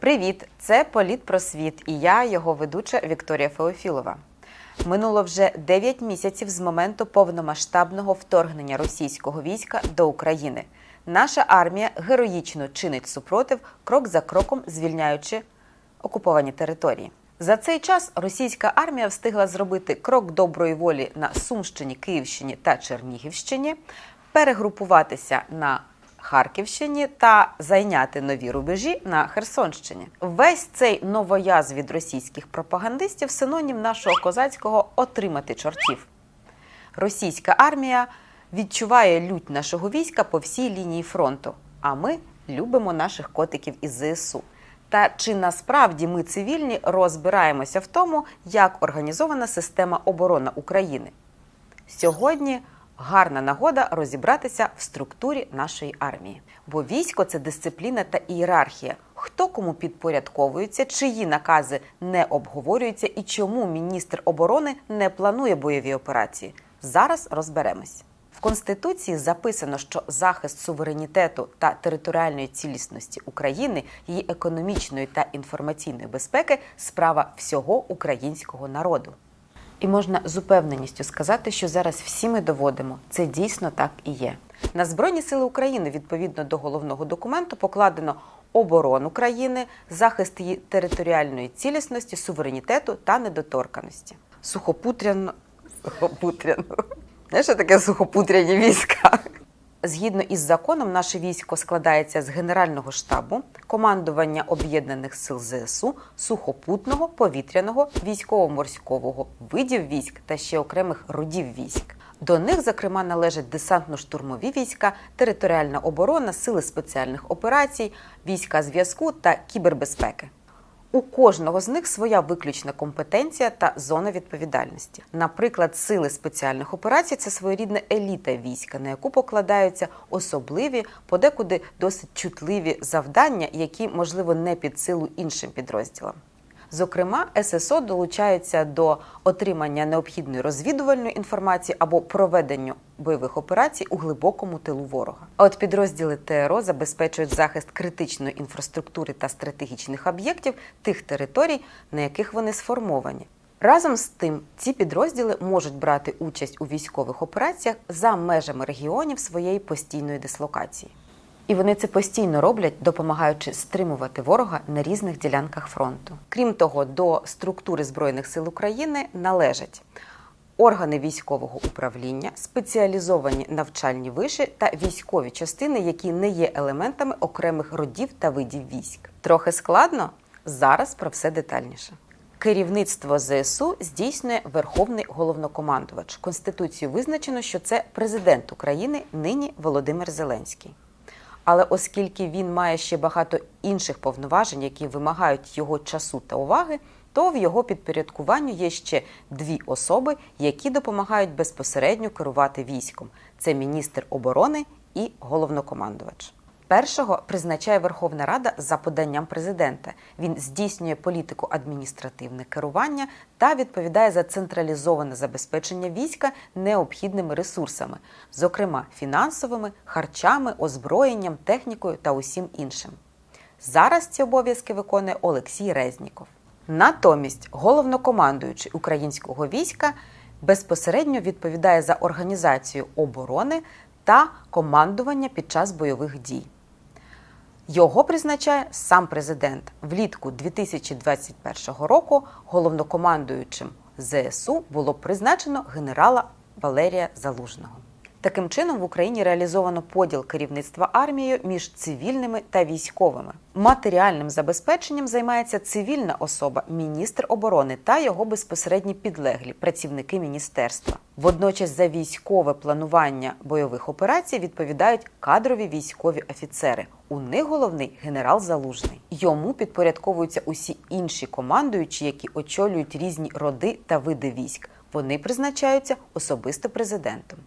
Привіт! Це Політ Просвіт і я, його ведуча Вікторія Феофілова. Минуло вже 9 місяців з моменту повномасштабного вторгнення російського війська до України. Наша армія героїчно чинить супротив, крок за кроком звільняючи окуповані території. За цей час російська армія встигла зробити крок доброї волі на Сумщині, Київщині та Чернігівщині, перегрупуватися на Харківщині та зайняти нові рубежі на Херсонщині. Весь цей новояз від російських пропагандистів синонім нашого козацького отримати чортів. Російська армія відчуває лють нашого війська по всій лінії фронту. А ми любимо наших котиків із ЗСУ. Та чи насправді ми цивільні розбираємося в тому, як організована система оборони України? Сьогодні гарна нагода розібратися в структурі нашої армії. Бо військо це дисципліна та ієрархія. Хто кому підпорядковується, чиї накази не обговорюються і чому міністр оборони не планує бойові операції. Зараз розберемось. В Конституції записано, що захист суверенітету та територіальної цілісності України, її економічної та інформаційної безпеки справа всього українського народу. І можна з упевненістю сказати, що зараз всі ми доводимо, це дійсно так і є. На Збройні Сили України відповідно до головного документу покладено оборону країни, захист її територіальної цілісності, суверенітету та недоторканості. Сухопутряно сухопутряно. Знаєш, що таке сухопутряні війська? Згідно із законом, наше військо складається з Генерального штабу, командування об'єднаних сил ЗСУ, сухопутного, повітряного, військово-морського видів військ та ще окремих родів військ. До них, зокрема, належать десантно-штурмові війська, територіальна оборона, сили спеціальних операцій, війська зв'язку та кібербезпеки. У кожного з них своя виключна компетенція та зона відповідальності. Наприклад, сили спеціальних операцій це своєрідна еліта війська, на яку покладаються особливі, подекуди досить чутливі завдання, які можливо не під силу іншим підрозділам. Зокрема, ССО долучаються до отримання необхідної розвідувальної інформації або проведення бойових операцій у глибокому тилу ворога. А от підрозділи ТРО забезпечують захист критичної інфраструктури та стратегічних об'єктів тих територій, на яких вони сформовані. Разом з тим, ці підрозділи можуть брати участь у військових операціях за межами регіонів своєї постійної дислокації. І вони це постійно роблять, допомагаючи стримувати ворога на різних ділянках фронту. Крім того, до структури Збройних сил України належать органи військового управління, спеціалізовані навчальні виші та військові частини, які не є елементами окремих родів та видів військ. Трохи складно зараз про все детальніше. Керівництво ЗСУ здійснює Верховний головнокомандувач. Конституцією визначено, що це президент України, нині Володимир Зеленський. Але оскільки він має ще багато інших повноважень, які вимагають його часу та уваги, то в його підпорядкуванню є ще дві особи, які допомагають безпосередньо керувати військом: це міністр оборони і головнокомандувач. Першого призначає Верховна Рада за поданням президента. Він здійснює політику адміністративне керування та відповідає за централізоване забезпечення війська необхідними ресурсами, зокрема фінансовими, харчами, озброєнням, технікою та усім іншим. Зараз ці обов'язки виконує Олексій Резніков. Натомість головнокомандуючий українського війська безпосередньо відповідає за організацію оборони та командування під час бойових дій. Його призначає сам президент. Влітку 2021 року головнокомандуючим ЗСУ було призначено генерала Валерія Залужного. Таким чином в Україні реалізовано поділ керівництва армією між цивільними та військовими. Матеріальним забезпеченням займається цивільна особа, міністр оборони та його безпосередні підлеглі працівники міністерства. Водночас за військове планування бойових операцій відповідають кадрові військові офіцери. У них головний генерал Залужний. Йому підпорядковуються усі інші командуючі, які очолюють різні роди та види військ. Вони призначаються особисто президентом.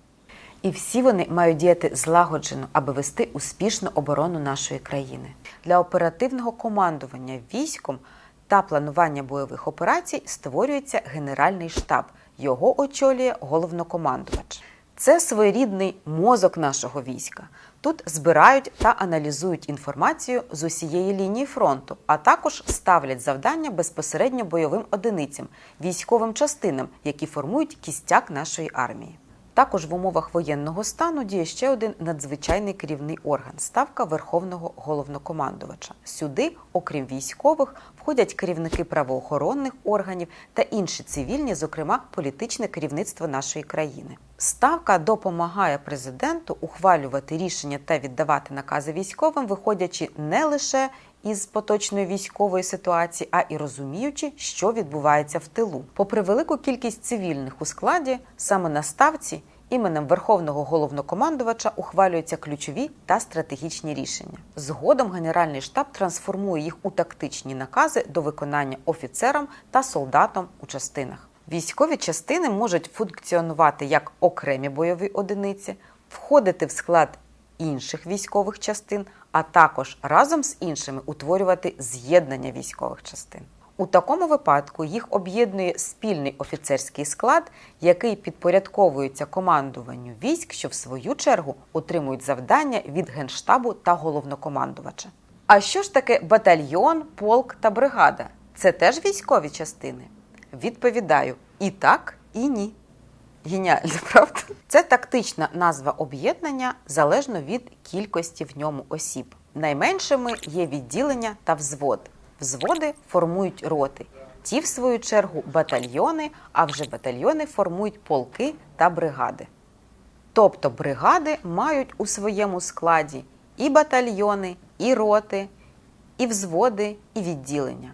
І всі вони мають діяти злагоджено, аби вести успішну оборону нашої країни. Для оперативного командування військом та планування бойових операцій створюється Генеральний штаб. Його очолює головнокомандувач. Це своєрідний мозок нашого війська. Тут збирають та аналізують інформацію з усієї лінії фронту, а також ставлять завдання безпосередньо бойовим одиницям, військовим частинам, які формують кістяк нашої армії. Також в умовах воєнного стану діє ще один надзвичайний керівний орган ставка Верховного головнокомандувача. Сюди, окрім військових, входять керівники правоохоронних органів та інші цивільні, зокрема політичне керівництво нашої країни. Ставка допомагає президенту ухвалювати рішення та віддавати накази військовим, виходячи не лише із поточної військової ситуації, а і розуміючи, що відбувається в тилу. Попри велику кількість цивільних у складі, саме на ставці іменем Верховного головнокомандувача ухвалюються ключові та стратегічні рішення. Згодом Генеральний штаб трансформує їх у тактичні накази до виконання офіцерам та солдатам у частинах. Військові частини можуть функціонувати як окремі бойові одиниці, входити в склад інших військових частин, а також разом з іншими утворювати з'єднання військових частин. У такому випадку їх об'єднує спільний офіцерський склад, який підпорядковується командуванню військ, що в свою чергу отримують завдання від генштабу та головнокомандувача. А що ж таке батальйон, полк та бригада? Це теж військові частини? Відповідаю і так, і ні. Геніально, правда? Це тактична назва об'єднання залежно від кількості в ньому осіб. Найменшими є відділення та взвод. Взводи формують роти. Ті, в свою чергу, батальйони, а вже батальйони формують полки та бригади. Тобто бригади мають у своєму складі і батальйони, і роти, і взводи, і відділення.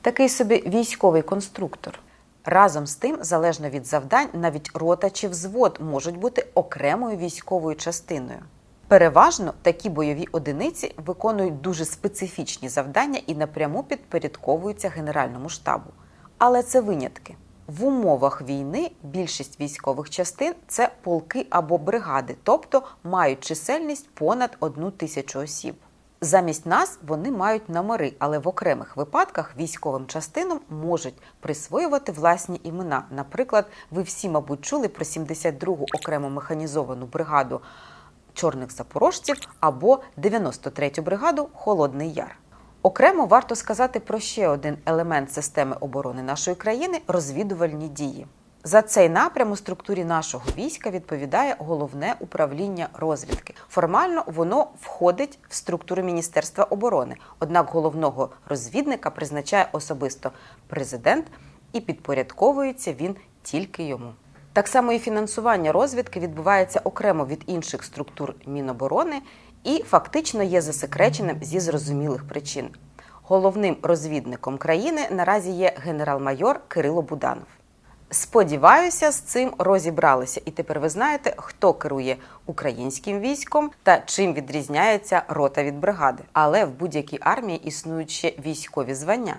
Такий собі військовий конструктор. Разом з тим, залежно від завдань, навіть рота чи взвод можуть бути окремою військовою частиною. Переважно такі бойові одиниці виконують дуже специфічні завдання і напряму підпорядковуються Генеральному штабу. Але це винятки. В умовах війни більшість військових частин це полки або бригади, тобто мають чисельність понад одну тисячу осіб. Замість нас вони мають номери, але в окремих випадках військовим частинам можуть присвоювати власні імена. Наприклад, ви всі, мабуть, чули про 72-гу окремо механізовану бригаду чорних запорожців або 93-ю бригаду Холодний Яр. Окремо варто сказати про ще один елемент системи оборони нашої країни розвідувальні дії. За цей напрям у структурі нашого війська відповідає головне управління розвідки. Формально воно входить в структуру Міністерства оборони. Однак головного розвідника призначає особисто президент і підпорядковується він тільки йому. Так само і фінансування розвідки відбувається окремо від інших структур Міноборони і фактично є засекреченим зі зрозумілих причин. Головним розвідником країни наразі є генерал-майор Кирило Буданов. Сподіваюся, з цим розібралися, і тепер ви знаєте, хто керує українським військом та чим відрізняється рота від бригади. Але в будь-якій армії існують ще військові звання.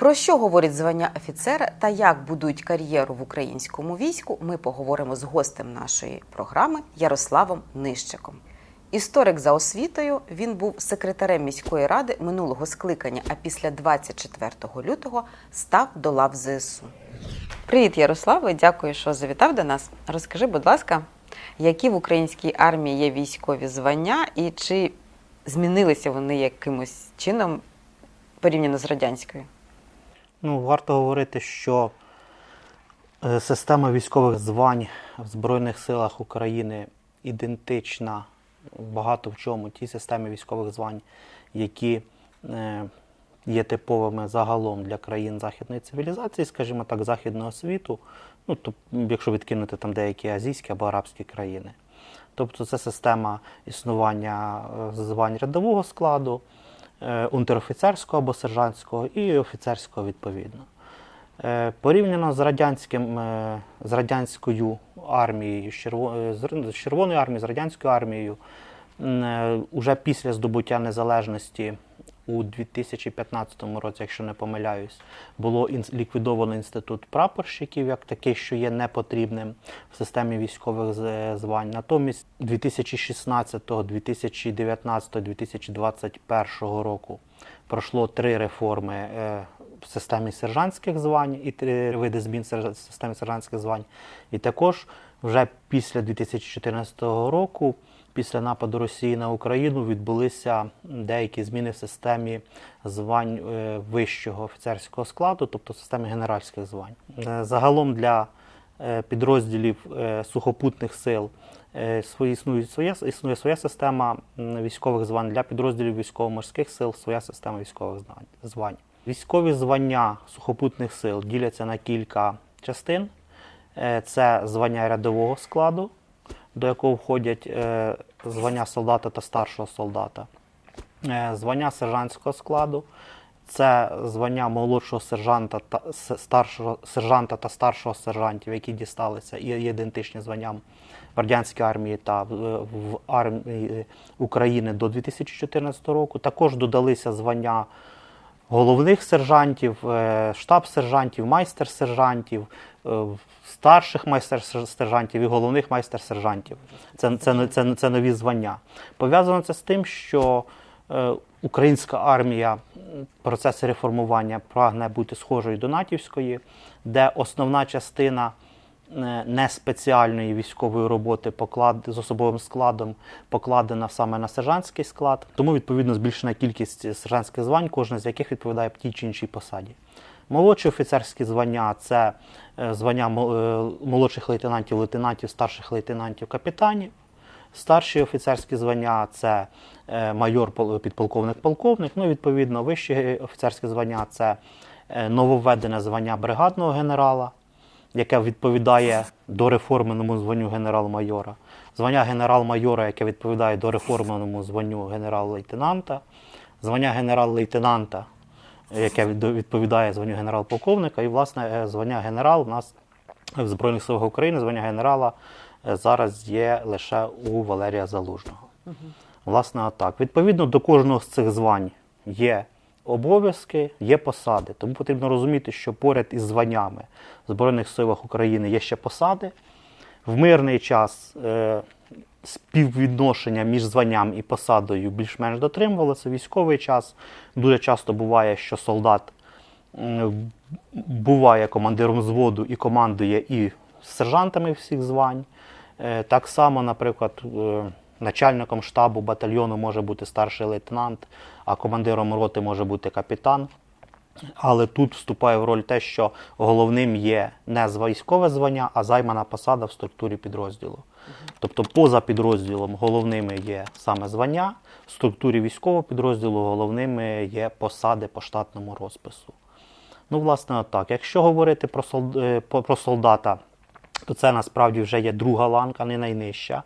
Про що говорить звання офіцера та як будують кар'єру в українському війську, ми поговоримо з гостем нашої програми Ярославом Нищиком. Історик за освітою він був секретарем міської ради минулого скликання, а після 24 лютого став до лав ЗСУ. Привіт, Ярославе! Дякую, що завітав до нас. Розкажи, будь ласка, які в українській армії є військові звання і чи змінилися вони якимось чином порівняно з радянською? Ну, варто говорити, що е, система військових звань в Збройних силах України ідентична багато в чому тій системі військових звань, які е, є типовими загалом для країн західної цивілізації, скажімо так, західного світу, ну, то, якщо відкинути там деякі азійські або арабські країни. Тобто це система існування е, звань рядового складу, унтерофіцерського або сержантського і офіцерського відповідно. Е, Порівняно з радянським, е, з радянською армією, з черво- е, з Червоною армією, з радянською армією, е, уже після здобуття незалежності у 2015 році, якщо не помиляюсь, було ліквідовано інститут прапорщиків як такий, що є непотрібним в системі військових звань. Натомість 2016, 2019, 2021 року пройшло три реформи е, в системі сержантських звань і три види змін в системі сержантських звань. І також вже після 2014 року, після нападу Росії на Україну, відбулися деякі зміни в системі звань е, вищого офіцерського складу, тобто в системі генеральських звань. Е, Загалом для е, підрозділів сухопутних сил існує своя існує своя система військових звань для підрозділів військово-морських сил, своя система військових звань. Військові звання сухопутних сил діляться на кілька частин. Це звання рядового складу, до якого входять е, звання солдата та старшого солдата. Е, Звання сержантського складу це звання молодшого сержанта та старшого сержанта та старшого сержантів, які дісталися і є ідентичні званням в радянській армії та в, армії України до 2014 року. Також додалися звання головних сержантів, е, штаб-сержантів, майстер-сержантів, е, старших майстер-сержантів і головних майстер-сержантів. Це, це, це, це нові звання. Пов'язано це з тим, що е, українська армія процесі реформування прагне бути схожою до натівської, де основна частина е, не спеціальної військової роботи поклад з особовим складом покладена саме на сержантський склад. Тому відповідно збільшена кількість сержантських звань, кожне з яких відповідає тій чи іншій посаді. Молодші офіцерські звання це е, звання е, молодших лейтенантів, лейтенантів, старших лейтенантів, капітанів. Старші офіцерські звання це е, майор, підполковник, полковник. Ну, відповідно, вищі офіцерські звання це нововведене звання бригадного генерала, яке відповідає дореформеному званню генерал-майора. Звання генерал-майора, яке відповідає дореформеному званню генерал-лейтенанта. Звання генерал-лейтенанта, яке відповідає званню генерал-полковника. І, власне, е, звання генерал у нас в Збройних силах України, звання генерала е, зараз є лише у Валерія Залужного. Власне, отак. Відповідно до кожного з цих звань є обов'язки, є посади. Тому потрібно розуміти, що поряд із званнями в Збройних силах України є ще посади. В мирний час е, співвідношення між званням і посадою більш-менш дотримувалося. Військовий час дуже часто буває, що солдат буває командиром взводу і командує і сержантами всіх звань. Е, Так само, наприклад, е, начальником штабу батальйону може бути старший лейтенант, а командиром роти може бути капітан. Але тут вступає в роль те, що головним є не військове звання, а займана посада в структурі підрозділу. Тобто, поза підрозділом головними є саме звання, в структурі військового підрозділу головними є посади по штатному розпису. Ну, власне, так. Якщо говорити про, е, про солдата, то це насправді вже є друга ланка, не найнижча.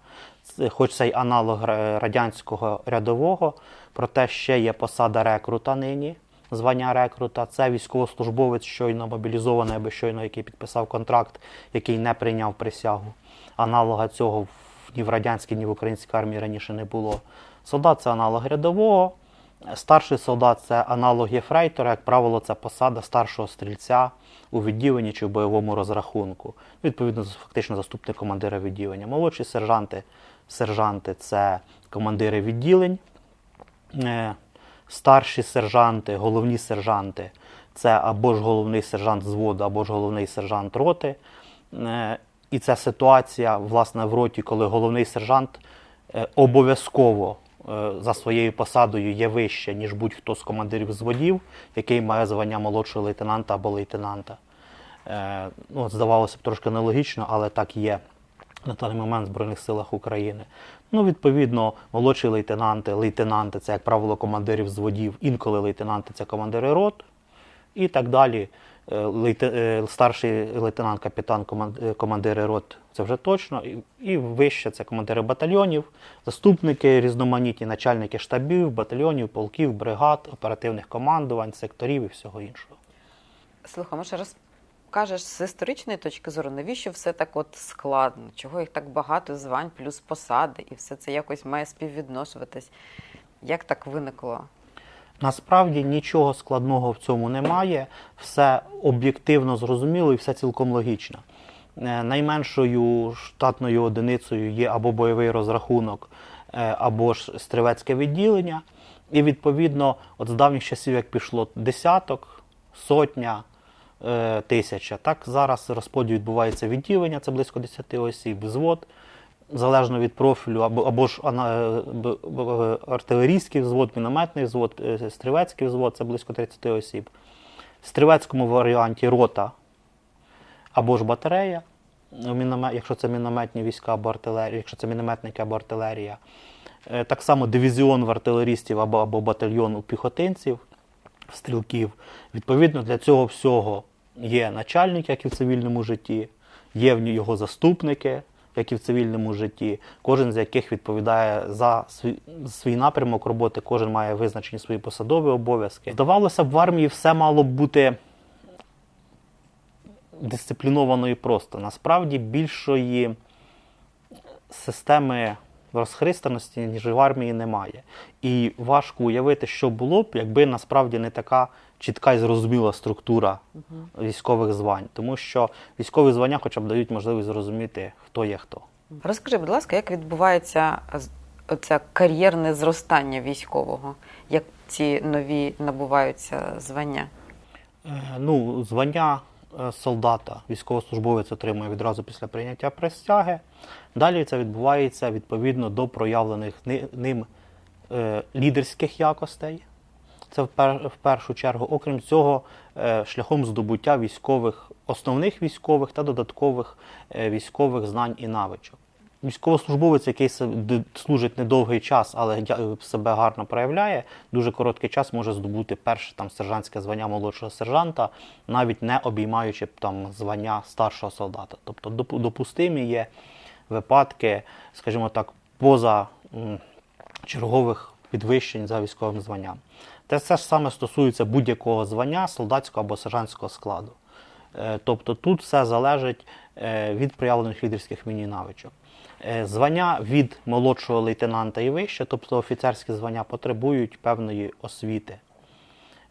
Хоч це й аналог радянського рядового, проте ще є посада рекрута нині, звання рекрута. Це військовослужбовець щойно мобілізований або щойно який підписав контракт, який не прийняв присягу. Аналога цього ні в радянській, ні в українській армії раніше не було. Солдат це аналог рядового. Старший солдат це аналог єфрейтора, як правило, це посада старшого стрільця у відділенні чи в бойовому розрахунку. Відповідно, фактично заступник командира відділення. Молодші сержанти, сержанти це командири відділень. Старші сержанти, головні сержанти це або ж головний сержант зводу, або ж головний сержант роти. Е, І ця ситуація, власне, в роті, коли головний сержант е, обов'язково е, за своєю посадою є вище, ніж будь-хто з командирів зводів, який має звання молодшого лейтенанта або лейтенанта. Ну, здавалося б, трошки нелогічно, але так є на даний момент в Збройних силах України. Ну, відповідно, молодші лейтенанти, лейтенанти це, як правило, командири взводів, інколи лейтенанти це командири рот і так далі. Е, Лейте, е, старший лейтенант, капітан, е, командири рот це вже точно. І, вище це командири батальйонів, заступники різноманітні, начальники штабів, батальйонів, полків, бригад, оперативних командувань, секторів і всього іншого. Слухай, може розкажеш з історичної точки зору, навіщо все так от складно? Чого їх так багато звань, плюс посади, і все це якось має співвідношуватись? Як так виникло? Насправді нічого складного в цьому немає, все об'єктивно зрозуміло і все цілком логічно. Е, Найменшою штатною одиницею є або бойовий розрахунок, е, або ж стрілецьке відділення. І відповідно, от з давніх часів, як пішло десяток, сотня, тисяча. Так зараз розподіл відбувається відділення, це близько 10 осіб, взвод, залежно від профілю, або, або ж б- б- артилерійський взвод, мінометний взвод, е, стрілецький взвод, це близько 30 осіб. В стрілецькому варіанті рота або ж батарея, якщо це мінометні війська або артилерія, якщо це мінометники або артилерія. Е, Так само дивізіон в артилерістів або, або батальйон у піхотинців, стрілків. Відповідно, для цього всього є начальник, як і в цивільному житті, є в його заступники, як і в цивільному житті, кожен з яких відповідає за свій, свій напрямок роботи, кожен має визначені свої посадові обов'язки. Здавалося б, в армії все мало б бути дисципліновано і просто. Насправді більшої системи розхристаності, ніж в армії немає. І важко уявити, що було б, якби насправді не така чітка і зрозуміла структура військових звань. Тому що військові звання хоча б дають можливість зрозуміти, хто є хто. Розкажи, будь ласка, як відбувається оце кар'єрне зростання військового? Як ці нові набуваються звання? Е, Ну, звання е, солдата, військовослужбовець отримує відразу після прийняття присяги. Далі це відбувається відповідно до проявлених ним е, лідерських якостей. Це в, першу чергу. Окрім цього, е, шляхом здобуття військових, основних військових та додаткових е, військових знань і навичок. Військовослужбовець, який служить недовгий час, але себе гарно проявляє, дуже короткий час може здобути перше там сержантське звання молодшого сержанта, навіть не обіймаючи там звання старшого солдата. Тобто допустимі є випадки, скажімо так, поза чергових підвищень за військовим званням. Те все ж саме стосується будь-якого звання солдатського або сержантського складу. Е, Тобто тут все залежить е, від проявлених лідерських міні навичок. Е, Звання від молодшого лейтенанта і вище, тобто офіцерські звання, потребують певної освіти.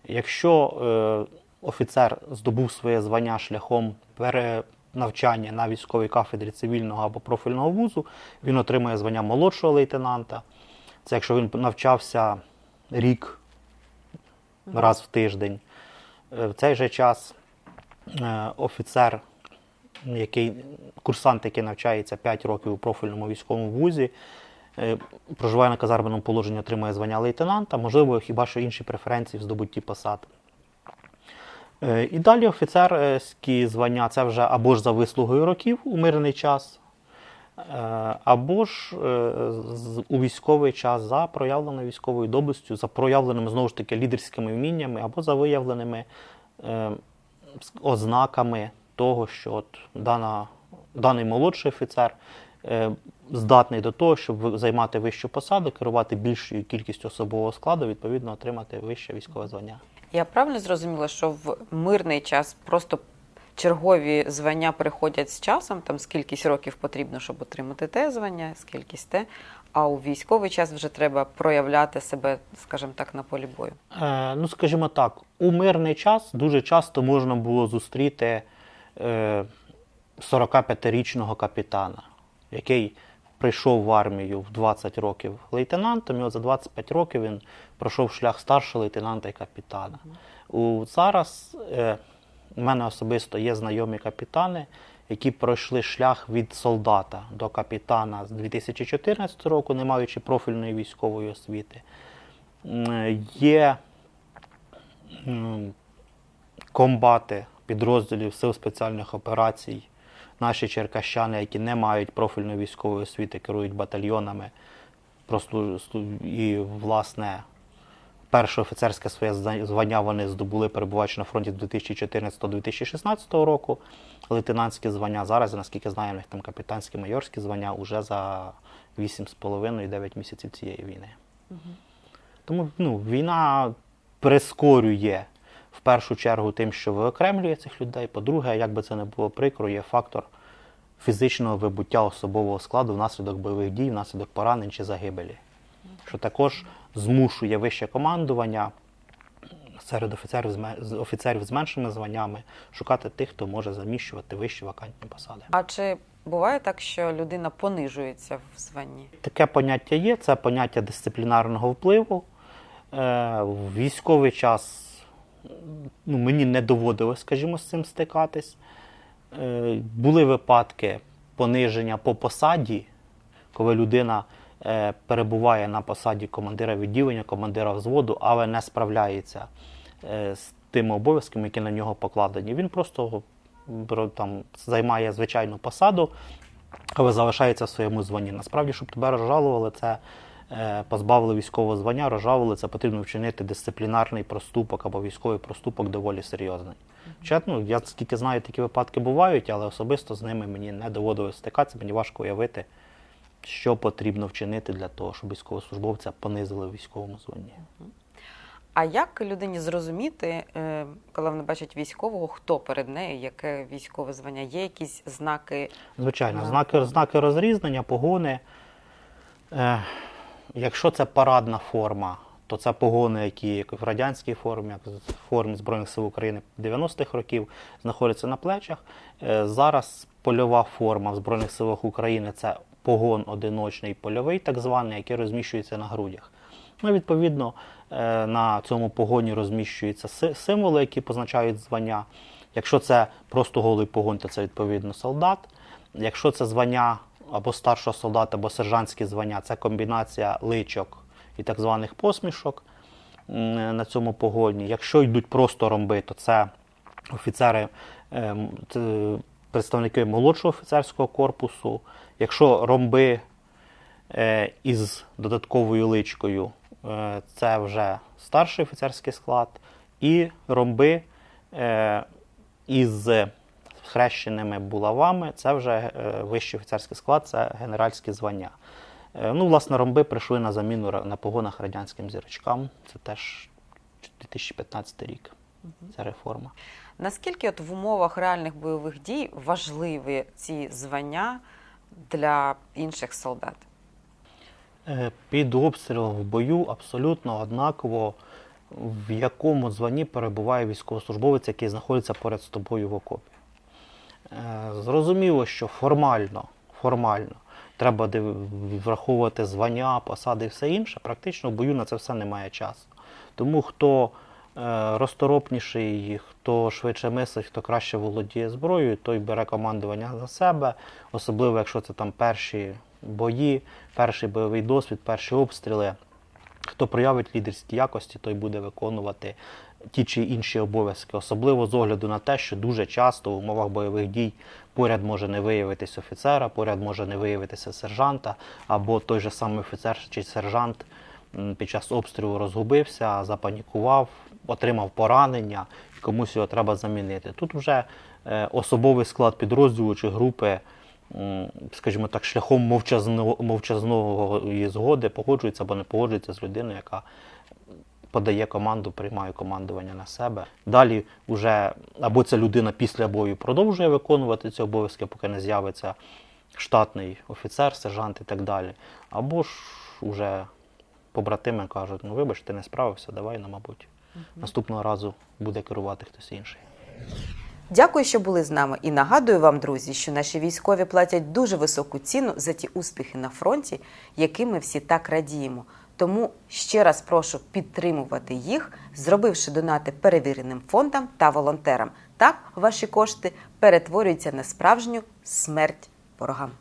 Якщо офіцер здобув своє звання шляхом перенавчання на військовій кафедрі цивільного або профільного вузу, він отримує звання молодшого лейтенанта. Це якщо він навчався рік раз в тиждень. Е, В цей же час е, офіцер, який, курсант, який навчається 5 років у профільному військовому вузі, е, проживає на казарменому положенні, отримує звання лейтенанта, можливо, хіба що інші преференції в здобутті посад. І далі офіцерські звання це вже або ж за вислугою років у мирний час, або ж е, у військовий час за проявленою військовою доблестю, за проявленими знову ж таки лідерськими вміннями, або за виявленими е, ознаками того, що от дана, даний молодший офіцер е, здатний до того, щоб займати вищу посаду, керувати більшою кількістю особового складу, відповідно отримати вище військове звання. Я правильно зрозуміла, що в мирний час просто чергові звання приходять з часом, там скількись років потрібно, щоб отримати те звання, скількись те. А у військовий час вже треба проявляти себе, скажімо так, на полі бою. Е, ну, скажімо так, у мирний час дуже часто можна було зустріти е, 45-річного капітана, який прийшов в армію в 20 років лейтенантом, і от за 25 років він пройшов шлях старшого лейтенанта і капітана. У, зараз е, у мене особисто є знайомі капітани, які пройшли шлях від солдата до капітана з 2014 року, не маючи профільної військової освіти. Є комбати підрозділів Сил спеціальних операцій, наші черкащани, які не мають профільної військової освіти, керують батальйонами. І, власне, перше офіцерське своє звання вони здобули, перебуваючи на фронті з 2014-2016 року. Лейтенантські звання зараз, наскільки знаю, у них там капітанські майорські звання уже за 8,5-9 місяців цієї війни. Тому ну, війна прискорює в першу чергу тим, що виокремлює цих людей. По-друге, як би це не було прикро, є фактор фізичного вибуття особового складу внаслідок бойових дій, внаслідок поранень чи загибелі. Що також змушує вище командування серед офіцерів з, офіцерів з меншими званнями шукати тих, хто може заміщувати вищі вакантні посади. А чи буває так, що людина понижується в званні? Таке поняття є, це поняття дисциплінарного впливу. Е, В військовий час ну, мені не доводилось, скажімо, з цим стикатись. Е, Були випадки пониження по посаді, коли людина перебуває на посаді командира відділення, командира взводу, але не справляється е, з тими обов'язками, які на нього покладені. Він просто там, займає звичайну посаду, але залишається в своєму званні. Насправді, щоб тебе розжалували, це е, позбавили військового звання, розжалували, це потрібно вчинити дисциплінарний проступок або військовий проступок доволі серйозний. Хоча, ну, я скільки знаю, такі випадки бувають, але особисто з ними мені не доводилось стикатися, мені важко уявити, що потрібно вчинити для того, щоб військовослужбовця понизили в військовому званні. А як людині зрозуміти, е, коли вона бачить військового, хто перед нею, яке військове звання? Є якісь знаки? Звичайно, знаки, знаки розрізнення, погони. Е, якщо це парадна форма, то це погони, які як в радянській формі, як в формі Збройних сил України 90-х років, знаходяться на плечах. Е, зараз польова форма в Збройних силах України це погон одиночний польовий, так званий, який розміщується на грудях. Ну, відповідно, е, на цьому погоні розміщуються символи, які позначають звання. Якщо це просто голий погон, то це відповідно солдат. Якщо це звання або старшого солдата, або сержантські звання, це комбінація личок і так званих посмішок на цьому погоні. Якщо йдуть просто ромби, то це офіцери, ем, представники молодшого офіцерського корпусу. Якщо ромби е, із додатковою личкою, е, це вже старший офіцерський склад, і ромби е, із хрещеними булавами, це вже вищий офіцерський склад, це генеральські звання. Ну, власне, ромби прийшли на заміну на погонах радянським зірочкам. Це теж 2015 рік. Ця реформа. Наскільки от в умовах реальних бойових дій важливі ці звання для інших солдат? Е, Під обстрілом в бою абсолютно однаково, в якому званні перебуває військовослужбовець, який знаходиться поряд з тобою в окопі. Е, Зрозуміло, що формально, формально треба враховувати звання, посади і все інше. Практично в бою на це все немає часу. Тому хто розторопніший, хто швидше мислить, хто краще володіє зброєю, той бере командування на себе, особливо якщо це там перші бої, перший бойовий досвід, перші обстріли. Хто проявить лідерські якості, той буде виконувати ті чи інші обов'язки, особливо з огляду на те, що дуже часто в умовах бойових дій поряд може не виявитись офіцера, поряд може не виявитися сержанта, або той же самий офіцер чи сержант під час обстрілу розгубився, запанікував, отримав поранення, і комусь його треба замінити. Тут вже е, особовий склад підрозділу чи групи скажімо так, шляхом мовчазного, мовчазної згоди погоджується або не погоджується з людиною, яка подає команду, приймає командування на себе. Далі вже або ця людина після бою продовжує виконувати ці обов'язки, поки не з'явиться штатний офіцер, сержант і так далі. Або ж уже побратими кажуть, ну вибач, ти не справився, давай, ну, мабуть, наступного разу буде керувати хтось інший. Дякую, що були з нами. І нагадую вам, друзі, що наші військові платять дуже високу ціну за ті успіхи на фронті, яким ми всі так радіємо. Тому ще раз прошу підтримувати їх, зробивши донати перевіреним фондам та волонтерам. Так ваші кошти перетворюються на справжню смерть ворогам.